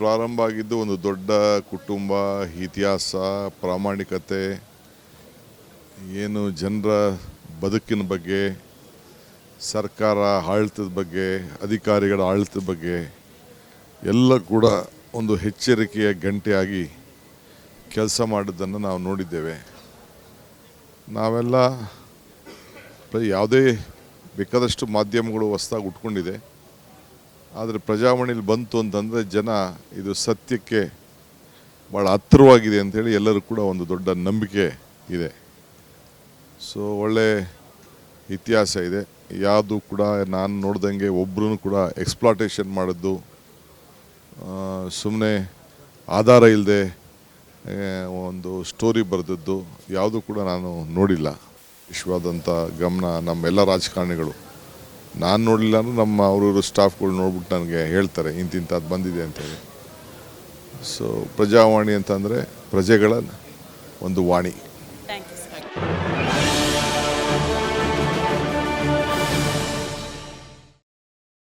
ಪ್ರಾರಂಭ ಆಗಿದ್ದು ಒಂದು ದೊಡ್ಡ ಕುಟುಂಬ, ಇತಿಹಾಸ, ಪ್ರಾಮಾಣಿಕತೆ, ಏನು ಜನರ ಬದುಕಿನ ಬಗ್ಗೆ, ಸರ್ಕಾರ ಆಳ್ತದ ಬಗ್ಗೆ, ಅಧಿಕಾರಿಗಳ ಆಳ್ತದ ಬಗ್ಗೆ, ಎಲ್ಲ ಕೂಡ ಒಂದು ಎಚ್ಚರಿಕೆಯ ಗಂಟೆಯಾಗಿ ಕೆಲಸ ಮಾಡಿದ್ದನ್ನು ನಾವು ನೋಡಿದ್ದೇವೆ. ನಾವೆಲ್ಲ ಯಾವುದೇ ಬೇಕಾದಷ್ಟು ಮಾಧ್ಯಮಗಳು ಹೊಸ್ದಾಗಿ ಉಟ್ಕೊಂಡಿದೆ. ಆದರೆ ಪ್ರಜಾವಾಣಿಲಿ ಬಂತು ಅಂತಂದರೆ ಜನ ಇದು ಸತ್ಯಕ್ಕೆ ಭಾಳ ಹತ್ತಿರವಾಗಿದೆ ಅಂಥೇಳಿ ಎಲ್ಲರೂ ಕೂಡ ಒಂದು ದೊಡ್ಡ ನಂಬಿಕೆ ಇದೆ. ಸೊ ಒಳ್ಳೆ ಇತಿಹಾಸ ಇದೆ. ಯಾವುದು ಕೂಡ ನಾನು ನೋಡ್ದಂಗೆ ಒಬ್ಬರೂ ಕೂಡ ಎಕ್ಸ್ಪ್ಲಾಟೇಷನ್ ಮಾಡಿದ್ದು ಸುಮ್ಮನೆ ಆಧಾರ ಇಲ್ಲದೆ ಒಂದು ಸ್ಟೋರಿ ಬರೆದದ್ದು, ಯಾವುದು ಕೂಡ ನಾನು ನೋಡಿಲ್ಲ. ವಿಶ್ವಾದಂಥ ಗಮನ ನಮ್ಮೆಲ್ಲ ರಾಜಕಾರಣಿಗಳು. ನಾನು ನೋಡಲಿಲ್ಲ ಅಂದ್ರೆ ನಮ್ಮ ಅವರವರು ಸ್ಟಾಫ್ಗಳು ನೋಡ್ಬಿಟ್ಟು ನನಗೆ ಹೇಳ್ತಾರೆ ಇಂತಿಂಥದ್ದು ಬಂದಿದೆ ಅಂತೇಳಿ. ಸೊ ಪ್ರಜಾವಾಣಿ ಅಂತಂದರೆ ಪ್ರಜೆಗಳ ಒಂದು ವಾಣಿ.